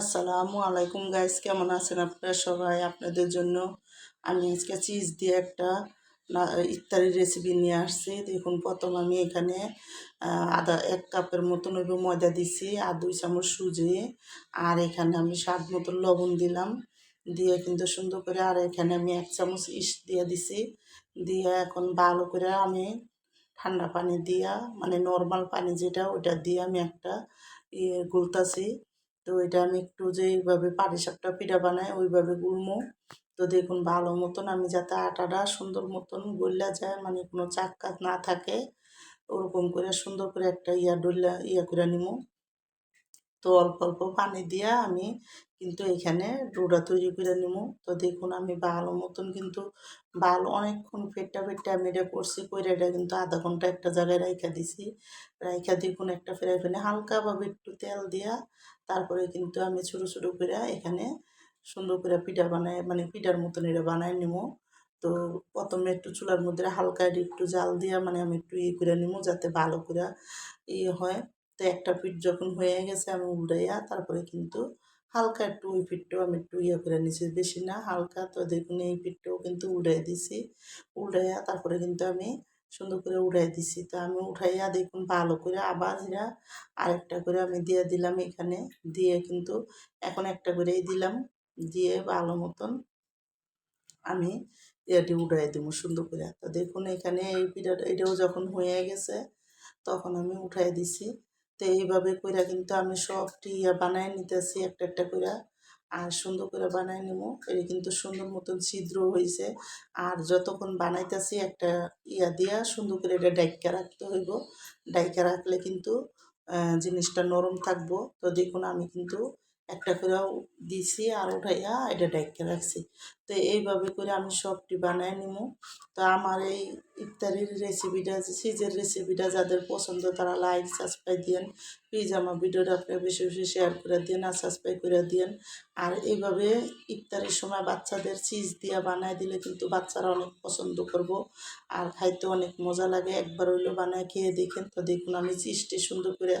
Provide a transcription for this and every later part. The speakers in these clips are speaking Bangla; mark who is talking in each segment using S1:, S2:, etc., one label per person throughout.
S1: আসসালামু আলাইকুম গাইস কেমন আছেন আপনারা সবাই? আপনাদের জন্য আমি আজকে চিজ দিয়ে একটা ইফতারি রেসিপি নিয়ে আসছি। দেখুন, প্রথম আমি এখানে আদা এক কাপের মতন ওই ময়দা দিছি আর দুই চামচ সুজি। আর এখানে আমি স্বাদ মতন লবণ দিলাম। দিয়ে কিন্তু সুন্দর করে আর এখানে আমি এক চামচ ইস দিয়ে দিছি। দিয়ে এখন ভালো করে আমি ঠান্ডা পানি দিয়া মানে নর্মাল পানি যেটা, ওইটা দিয়ে আমি একটা ইয়ে গুলতাছি। তো এটা আমি একটু যে এইভাবে পাটিসাপটা পিঠা বানাই ওইভাবে গুলমো। তো দেখুন, ভালো মতন আমি যাতে আটাটা সুন্দর মতন গল্লা যায় মানে কোনো চাক কাক না থাকে, ওরকম করে সুন্দর করে একটা ইয়া ডল্লা ইয়া করে নিমো। তো অল্প অল্প পানি দিয়া আমি কিন্তু এখানে ডোটা তৈরি করে নিমু। তো দেখুন আমি ভালো মতন কিন্তু ভালো অনেকক্ষণ ফেটটা ফেটটা আমি এটা করছি করে এটা কিন্তু আধা ঘণ্টা একটা জায়গায় রাইখা দিছি। রাইখা দেখুন একটা ফ্রাই প্যানে হালকাভাবে একটু তেল দিয়া তারপরে কিন্তু আমি ছোটো ছোটো করে এখানে সুন্দর করে পিঠা বানাই মানে পিঠার মতন এটা বানাই নিমো। তো প্রথমে একটু চুলার মধ্যে হালকা একটু জাল দিয়া মানে আমি একটু ইয়ে করে নিমো যাতে ভালো করে ইয়ে হয়। তো একটা পিঠ যখন হয়ে গেছে আমি উল্টাইয়া তারপরে কিন্তু হালকা একটু ওই পিঠটাও আমি একটু ইয়ে করে নিছি। বেশি না, হালকা তো দেখুন এই পিঠটাও কিন্তু উল্টাই দিছি। উল্টাইয়া তারপরে কিন্তু আমি সুন্দর করে উঠাই দিছি। তো আমি উঠাইয়া দেখুন ভালো করে আবার এরা আরেকটা করে আমি দিয়ে দিলাম এখানে। দিয়ে কিন্তু এখন একটা করেই দিলাম। দিয়ে ভালো মতন আমি এটি উড়াই দেবো সুন্দর করে। তো দেখুন এখানে এই পিঠাটা, এটাও যখন হয়ে গেছে তখন আমি উঠাই দিছি। তো এইভাবে করে কিন্তু আমি সবটি ইয়া বানায় নিতেছি, একটা একটা করে আর সুন্দর করে বানাই নেব এটা কিন্তু সুন্দর মতন ছিদ্র হয়েছে আর যতক্ষণ বানাইতেছি একটা ইয়া দিয়া সুন্দর করে এটা ডাইকা রাখতে হইব। ডাইকা রাখলে কিন্তু জিনিসটা নরম থাকব। তো দেখুন আমি কিন্তু একটা করে দিছি আর উঠাইয়া এটা ডাইকা রাখছি। তো এইভাবে করে আমি সবটি বানাই নিব তো আমার এই ইফতারির রেসিপিটা সিজের রেসিপিটা যাদের পছন্দ তারা লাইক সাবস্ক্রাইব দিয়েন। প্লিজ আমার ভিডিওটা আপনার বেশি বেশি শেয়ার করে দিন আর সাবস্ক্রাইব করে দিন আর এইভাবে ইফতারের সময় বাচ্চাদের চিজ দিয়ে বানায় দিলে কিন্তু বাচ্চারা অনেক পছন্দ করব। আর খাইতে অনেক মজা লাগে। একবার হইল বানায় খেয়ে দেখেন তো দেখুন আমি চিজটি সুন্দর করে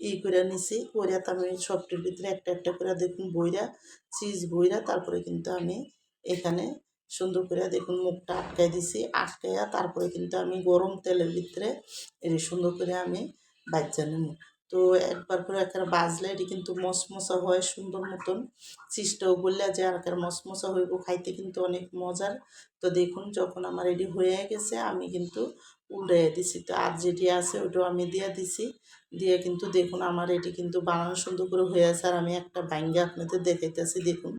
S1: ই করে নিছি করে তো আমি সবটির ভিতরে একটা একটা করে দেখুন বইরা চিজ বইরা তারপরে কিন্তু আমি এখানে সুন্দর করে দেখুন মুখটা আটকাই দিছি, আটকাইয়া তারপরে কিন্তু আমি গরম তেলের ভিতরে এটি সুন্দর করে আমি বাচ্চা নেব। তো একবার করে একটা বাজলে এটি কিন্তু মশমশা হয় সুন্দর মতন। চিজটাও বললে যে আর একটা মশমশা হইব, খাইতে কিন্তু অনেক মজার। তো দেখুন যখন আমার এটি হয়ে গেছে, আমি কিন্তু উল্টাইয়া দিছি। তো আর যেটি আছে ওটাও আমি দিয়ে দিছি। দিয়ে কিন্তু দেখুন আমার এটি কিন্তু বানানো সুন্দর করে হয়ে আছে। আর আমি একটা ব্যাঙ্গে আপনাদের দেখাইতেছি, দেখুন।